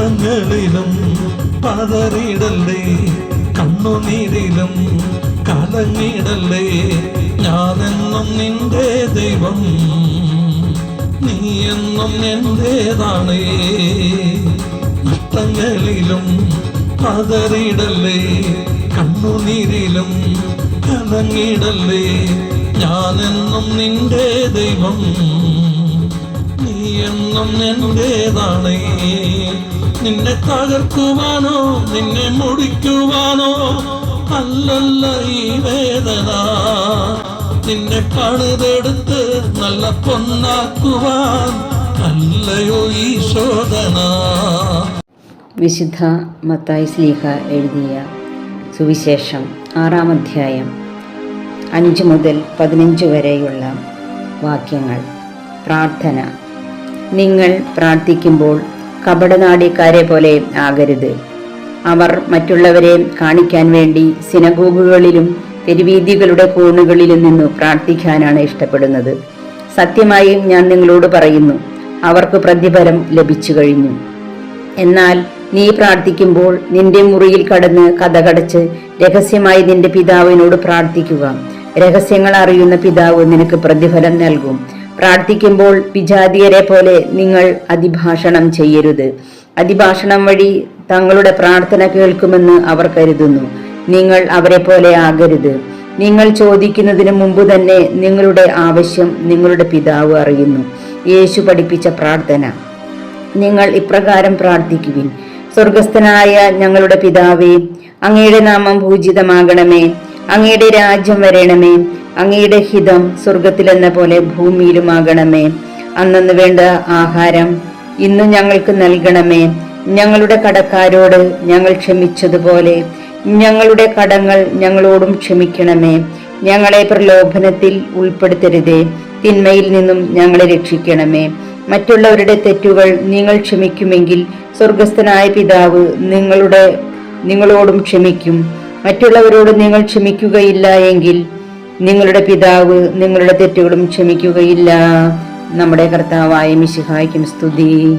നഷ്ടങ്ങളിലും പതറിടല്ലേ കണ്ണുനീരിലും കലങ്ങിടല്ലേ ഞാനെന്നും നിന്റെ ദൈവം നീ എന്നും എന്റേതാണേ. നഷ്ടങ്ങളിലും പതറിടല്ലേ കണ്ണുനീരിലും കലങ്ങിടല്ലേ ഞാനെന്നും നിന്റെ ദൈവം എന്നും എന്റേതാണേ. നിന്നെ തകർക്കുവാനോ നിന്നെ മുടിക്കുവാനോ അല്ലല്ല ഈ വേദന. നിന്നെ പണിതെടുത്ത് നല്ല പൊന്നാക്കുവാൻ അല്ലയോ ഈ ശോധന. വിശുദ്ധ മത്തായി സ്ലീഹ എഴുതിയ സുവിശേഷം ആറാം അധ്യായം അഞ്ച് മുതൽ പതിനഞ്ച് വരെയുള്ള വാക്യങ്ങൾ. പ്രാർത്ഥന. നിങ്ങൾ പ്രാർത്ഥിക്കുമ്പോൾ കപടനാടിക്കാരെ പോലെ ആകരുത്. അവർ മറ്റുള്ളവരെ കാണിക്കാൻ വേണ്ടി സിനഗോഗുകളിലും തെരുവീതികളുടെ കോണുകളിലും നിന്നു പ്രാർത്ഥിക്കാനാണ് ഇഷ്ടപ്പെടുന്നത്. സത്യമായും ഞാൻ നിങ്ങളോട് പറയുന്നു അവർക്ക് പ്രതിഫലം ലഭിച്ചു കഴിഞ്ഞു. എന്നാൽ നീ പ്രാർത്ഥിക്കുമ്പോൾ നിന്റെ മുറിയിൽ കടന്ന് കഥകടച്ച് രഹസ്യമായി നിന്റെ പിതാവിനോട് പ്രാർത്ഥിക്കുക. രഹസ്യങ്ങൾ അറിയുന്ന പിതാവ് നിനക്ക് പ്രതിഫലം നൽകും. പ്രാർത്ഥിക്കുമ്പോൾ വിജാതിയരെ പോലെ നിങ്ങൾ അതിഭാഷണം ചെയ്യരുത്. അതിഭാഷണം വഴി തങ്ങളുടെ പ്രാർത്ഥന കേൾക്കുമെന്ന് അവർ കരുതുന്നു. നിങ്ങൾ അവരെ പോലെ ആകരുത്. നിങ്ങൾ ചോദിക്കുന്നതിന് മുമ്പ് തന്നെ നിങ്ങളുടെ ആവശ്യം നിങ്ങളുടെ പിതാവ് അറിയുന്നു. യേശു പഠിപ്പിച്ച പ്രാർത്ഥന. നിങ്ങൾ ഇപ്രകാരം പ്രാർത്ഥിക്കുവിൻ. സ്വർഗസ്ഥനായ ഞങ്ങളുടെ പിതാവേ അങ്ങയുടെ നാമം പൂജിതമാകണമേ. അങ്ങയുടെ രാജ്യം വരണമേ. അങ്ങയുടെ ഹിതം സ്വർഗത്തിലെന്ന പോലെ ഭൂമിയിലുമാകണമേ. അന്നു വേണ്ട ആഹാരം ഇന്ന് ഞങ്ങൾക്ക് നൽകണമേ. ഞങ്ങളുടെ കടക്കാരോട് ഞങ്ങൾ ക്ഷമിച്ചതുപോലെ ഞങ്ങളുടെ കടങ്ങൾ ഞങ്ങളോടും ക്ഷമിക്കണമേ. ഞങ്ങളെ പ്രലോഭനത്തിൽ ഉൾപ്പെടുത്തരുതേ തിന്മയിൽ നിന്നും ഞങ്ങളെ രക്ഷിക്കണമേ. മറ്റുള്ളവരുടെ തെറ്റുകൾ നിങ്ങൾ ക്ഷമിക്കുമെങ്കിൽ സ്വർഗസ്ഥനായ പിതാവ് നിങ്ങളുടെ നിങ്ങളോടും ക്ഷമിക്കും. മറ്റുള്ളവരോട് നിങ്ങൾ ക്ഷമിക്കുകയില്ല എങ്കിൽ നിങ്ങളുടെ പിതാവ് നിങ്ങളുടെ തെറ്റുകളും ക്ഷമിക്കുകയില്ല. നമ്മുടെ കർത്താവായ മിശിഹായ്ക്കും സ്തുതി.